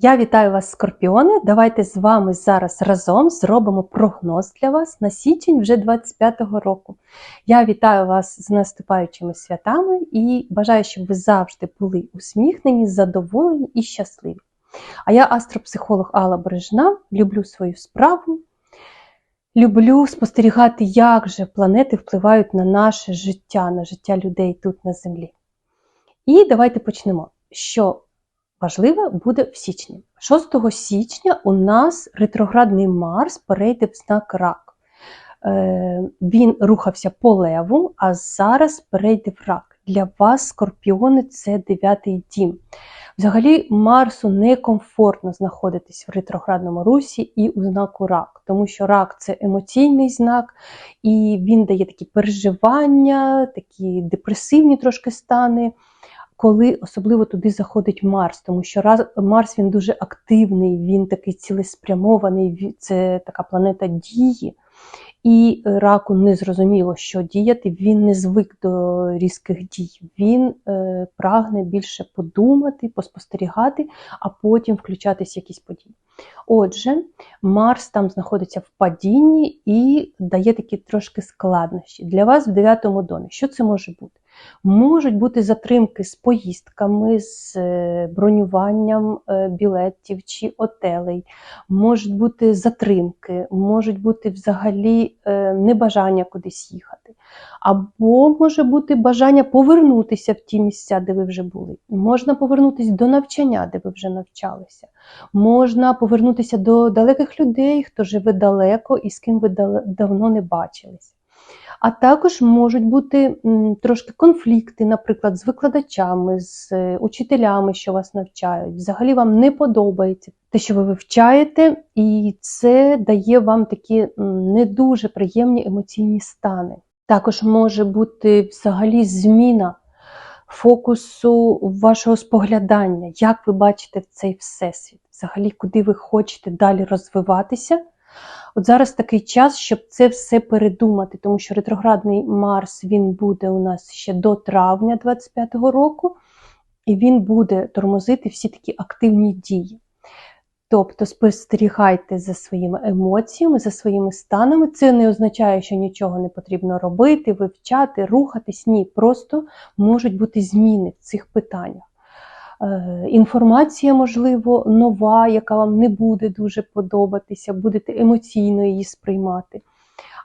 Я вітаю вас, скорпіони. Давайте з вами зараз разом зробимо прогноз для вас на січень вже 25-го року. Я вітаю вас з наступаючими святами і бажаю, щоб ви завжди були усміхнені, задоволені і щасливі. А я астропсихолог Алла Бережна, люблю свою справу. Люблю спостерігати, як же планети впливають на наше життя, на життя людей тут на Землі. І давайте почнемо. Що важливе буде в січні. 6 січня у нас ретроградний Марс перейде в знак рак. Е, Він рухався по леву, а зараз перейде в рак. Для вас, скорпіони, це дев'ятий дім. Взагалі, Марсу некомфортно знаходитись в ретроградному русі і у знаку рак, тому що рак це емоційний знак, і він дає такі переживання, такі депресивні трошки стани коли особливо туди заходить Марс, тому що раз Марс він дуже активний, він такий цілеспрямований, це така планета дії. І раку не зрозуміло, що діяти, він не звик до різких дій. Він е, прагне більше подумати, поспостерігати, а потім включатись в якісь події. Отже, Марс там знаходиться в падінні і дає такі трошки складнощі. Для вас в 9 домі. Що це може бути? Можуть бути затримки з поїздками, з е, бронюванням е, білетів чи отелей, можуть бути затримки, можуть бути взагалі е, небажання кудись їхати. Або може бути бажання повернутися в ті місця, де ви вже були. Можна повернутися до навчання, де ви вже навчалися. Можна повернутися до далеких людей, хто живе далеко і з ким ви давно не бачилися. А також можуть бути трошки конфлікти, наприклад, з викладачами, з е, учителями, що вас навчають. Взагалі вам не подобається те, що ви вивчаєте, і це дає вам такі не дуже приємні емоційні стани. Також може бути взагалі зміна фокусу вашого споглядання, як ви бачите цей всесвіт, взагалі, куди ви хочете далі розвиватися. От зараз такий час, щоб це все передумати, тому що ретроградний Марс він буде у нас ще до травня 25-го року, і він буде тормозити всі такі активні дії. Тобто спостерігайте за своїми емоціями, за своїми станами. Це не означає, що нічого не потрібно робити, вивчати, рухатись. Ні, просто можуть бути зміни в цих питаннях. Е, інформація, можливо, нова, яка вам не буде дуже подобатися, будете емоційно її сприймати.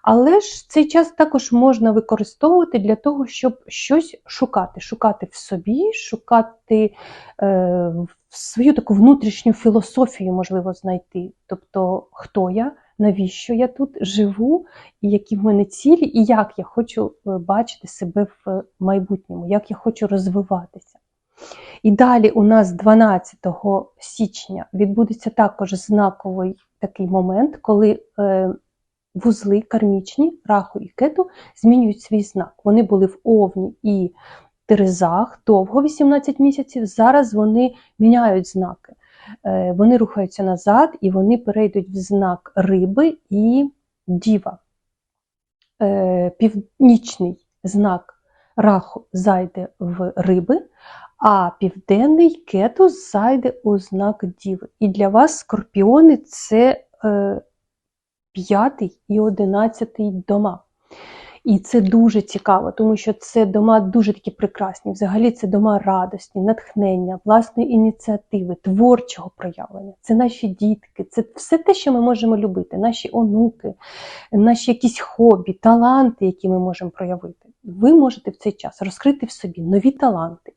Але ж цей час також можна використовувати для того, щоб щось шукати, шукати в собі, шукати е, свою таку внутрішню філософію, можливо, знайти. Тобто, хто я, навіщо я тут живу, і які в мене цілі, і як я хочу е, бачити себе в майбутньому, як я хочу розвиватися. І далі у нас 12 січня відбудеться також знаковий такий момент, коли е, вузли кармічні, раху і кету змінюють свій знак. Вони були в Овні і Терезах довго 18 місяців. Зараз вони міняють знаки. Е, вони рухаються назад і вони перейдуть в знак риби і діва. Е, північний знак раху зайде в риби, а південний кетус зайде у знак Діви. І для вас скорпіони це е, п'ятий і одинадцятий дома. І це дуже цікаво, тому що це дома дуже такі прекрасні. Взагалі, це дома радості, натхнення, власної ініціативи, творчого проявлення. Це наші дітки, це все те, що ми можемо любити, наші онуки, наші якісь хобі, таланти, які ми можемо проявити ви можете в цей час розкрити в собі нові таланти,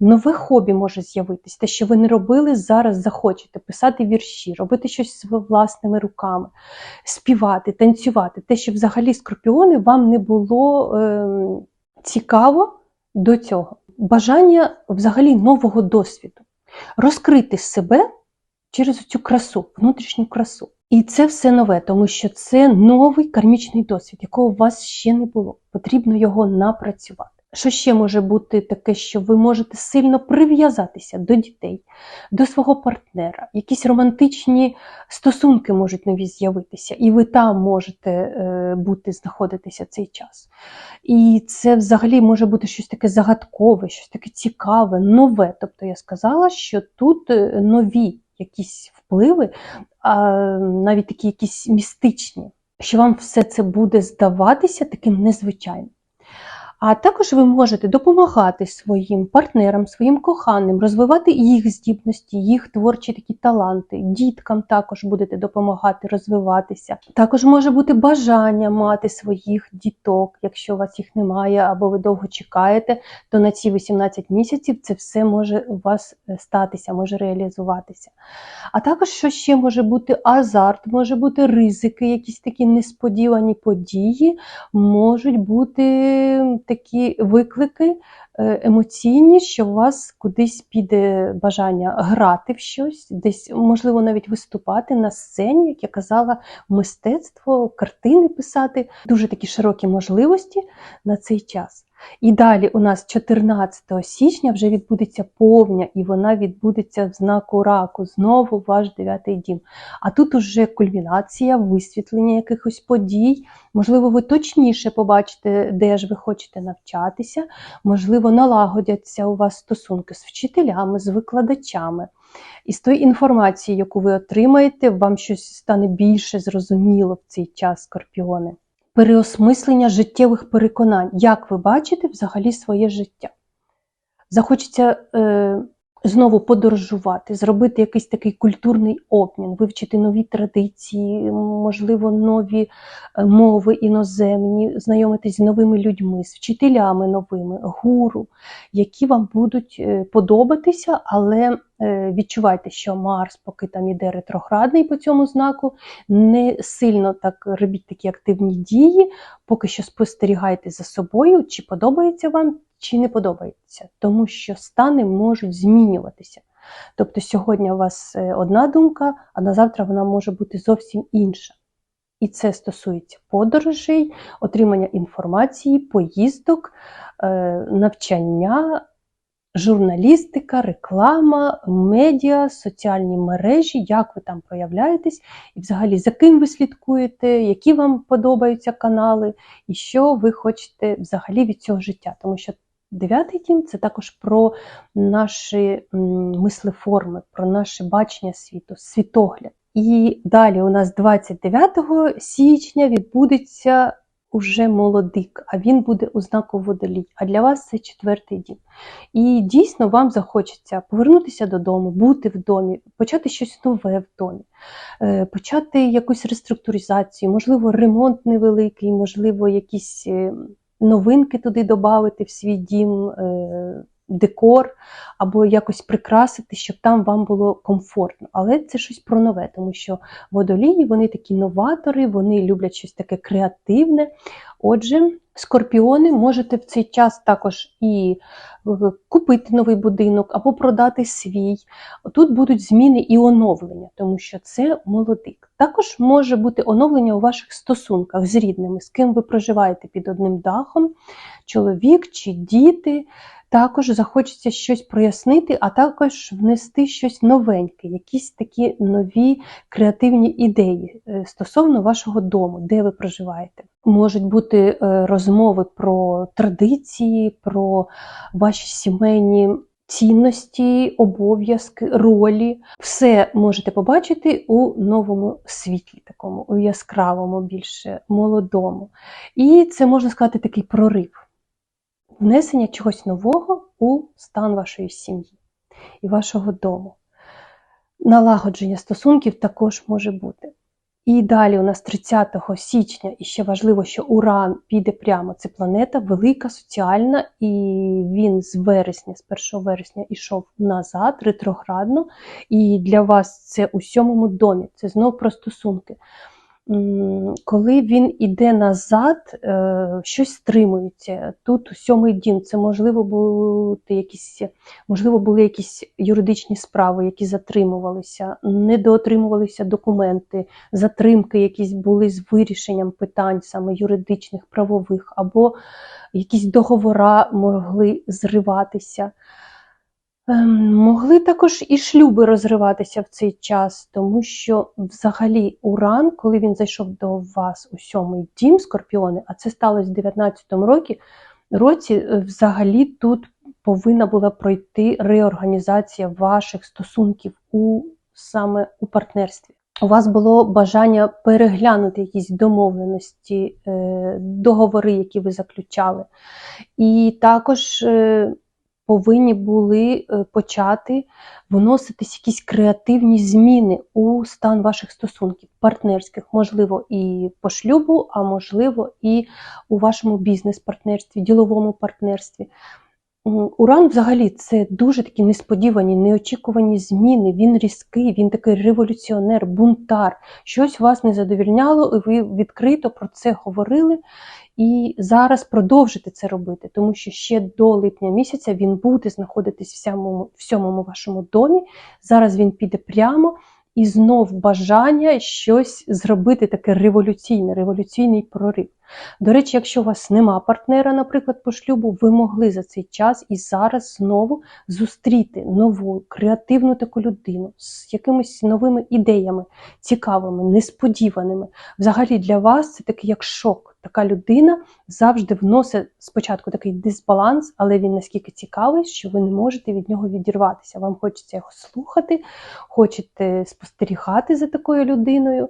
нове хобі може з'явитись, те, що ви не робили, зараз захочете писати вірші, робити щось своїми власними руками, співати, танцювати. Те, що взагалі скорпіони вам не було е, цікаво до цього. Бажання взагалі нового досвіду, розкрити себе через цю красу, внутрішню красу. І це все нове, тому що це новий кармічний досвід, якого у вас ще не було. Потрібно його напрацювати. Що ще може бути таке, що ви можете сильно прив'язатися до дітей, до свого партнера, якісь романтичні стосунки можуть нові з'явитися, і ви там можете е, бути, знаходитися цей час. І це взагалі може бути щось таке загадкове, щось таке цікаве, нове. Тобто я сказала, що тут е, нові якісь впливи, а навіть такі якісь містичні, що вам все це буде здаватися таким незвичайним. А також ви можете допомагати своїм партнерам, своїм коханим, розвивати їх здібності, їх творчі такі таланти. Діткам також будете допомагати розвиватися. Також може бути бажання мати своїх діток, якщо у вас їх немає, або ви довго чекаєте, то на ці 18 місяців це все може у вас е, статися, може реалізуватися. А також що ще може бути азарт, може бути ризики, якісь такі несподівані події, можуть бути такі виклики е, емоційні, що у вас кудись піде бажання грати в щось, десь, можливо, навіть виступати на сцені, як я казала, мистецтво, картини писати. Дуже такі широкі можливості на цей час. І далі у нас 14 січня вже відбудеться повня, і вона відбудеться в знаку раку, знову ваш дев'ятий дім. А тут уже кульмінація, висвітлення якихось подій. Можливо, ви точніше побачите, де ж ви хочете навчатися, можливо, налагодяться у вас стосунки з вчителями, з викладачами. І з тої інформації, яку ви отримаєте, вам щось стане більше зрозуміло в цей час, скорпіони переосмислення життєвих переконань, як ви бачите взагалі своє життя. Захочеться е, знову подорожувати, зробити якийсь такий культурний обмін, вивчити нові традиції, можливо, нові е, мови іноземні, знайомитись з новими людьми, з вчителями новими, гуру, які вам будуть е, подобатися, але е, відчувайте, що Марс, поки там іде ретроградний по цьому знаку, не сильно так робіть такі активні дії, поки що спостерігайте за собою, чи подобається вам чи не подобається, тому що стани можуть змінюватися. Тобто сьогодні у вас е, одна думка, а на завтра вона може бути зовсім інша. І це стосується подорожей, отримання інформації, поїздок, е, навчання, журналістика, реклама, медіа, соціальні мережі, як ви там проявляєтесь, і взагалі за ким ви слідкуєте, які вам подобаються канали, і що ви хочете взагалі від цього життя. Тому що Дев'ятий дім це також про наші мислеформи, про наше бачення світу, світогляд. І далі у нас 29 січня відбудеться уже молодик, а він буде у знаку водолій. А для вас це четвертий дім. І дійсно вам захочеться повернутися додому, бути в домі, почати щось нове в домі, е, почати якусь реструктуризацію, можливо, ремонт невеликий, можливо, якісь. Новинки туди додати в свій дім, е, декор, або якось прикрасити, щоб там вам було комфортно. Але це щось про нове, тому що водолії вони такі новатори, вони люблять щось таке креативне. Отже, скорпіони можете в цей час також і е, купити новий будинок або продати свій. Тут будуть зміни і оновлення, тому що це молодик. Також може бути оновлення у ваших стосунках з рідними, з ким ви проживаєте під одним дахом, чоловік чи діти. Також захочеться щось прояснити, а також внести щось новеньке, якісь такі нові креативні ідеї е, стосовно вашого дому, де ви проживаєте. Можуть бути е, розмови про традиції, про ваші сімейні цінності, обов'язки, ролі. Все можете побачити у новому світлі, такому, у яскравому, більше молодому. І це можна сказати такий прорив. Внесення чогось нового у стан вашої сім'ї і вашого дому. Налагодження стосунків також може бути. І далі у нас 30 січня, і ще важливо, що Уран піде прямо. Це планета велика, соціальна, і він з вересня, з 1 вересня йшов назад, ретроградно. І для вас це у сьомому домі. Це знов про стосунки коли він іде назад, е, щось стримується. Тут сьомий дім, це можливо бути якісь, можливо, були якісь юридичні справи, які затримувалися, недоотримувалися документи, затримки, якісь були з вирішенням питань саме юридичних, правових, або якісь договора могли зриватися. Ем, могли також і шлюби розриватися в цей час, тому що взагалі Уран, коли він зайшов до вас у сьомий дім Скорпіони, а це сталося в 19-му році, році, е, взагалі тут повинна була пройти реорганізація ваших стосунків у саме у партнерстві. У вас було бажання переглянути якісь домовленості, е, договори, які ви заключали. І також е, повинні були е, почати вноситись якісь креативні зміни у стан ваших стосунків, партнерських, можливо, і по шлюбу, а можливо, і у вашому бізнес-партнерстві, діловому партнерстві. Уран взагалі це дуже такі несподівані, неочікувані зміни. Він різкий, він такий революціонер, бунтар. Щось вас не задовільняло, і ви відкрито про це говорили. І зараз продовжити це робити, тому що ще до липня місяця він буде знаходитись в сьомому, в сьомому вашому домі. Зараз він піде прямо і знов бажання щось зробити таке революційне, революційний прорив. До речі, якщо у вас нема партнера, наприклад, по шлюбу, ви могли за цей час і зараз знову зустріти нову креативну таку людину з якимись новими ідеями, цікавими, несподіваними. Взагалі для вас це такий як шок. Така людина завжди вносить спочатку такий дисбаланс, але він наскільки цікавий, що ви не можете від нього відірватися. Вам хочеться його слухати, хочете спостерігати за такою людиною.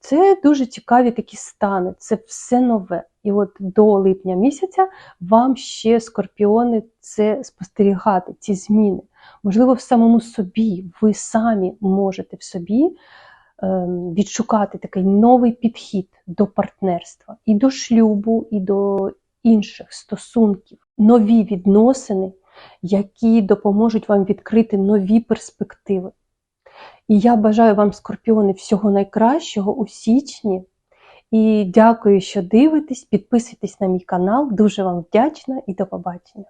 Це дуже цікаві такі стани, це все нове. І от до липня місяця вам ще скорпіони це спостерігати, ці зміни. Можливо, в самому собі ви самі можете в собі ем, відшукати такий новий підхід до партнерства, і до шлюбу, і до інших стосунків, нові відносини, які допоможуть вам відкрити нові перспективи. І я бажаю вам, скорпіони, всього найкращого у січні. І дякую, що дивитесь, підписуйтесь на мій канал. Дуже вам вдячна і до побачення.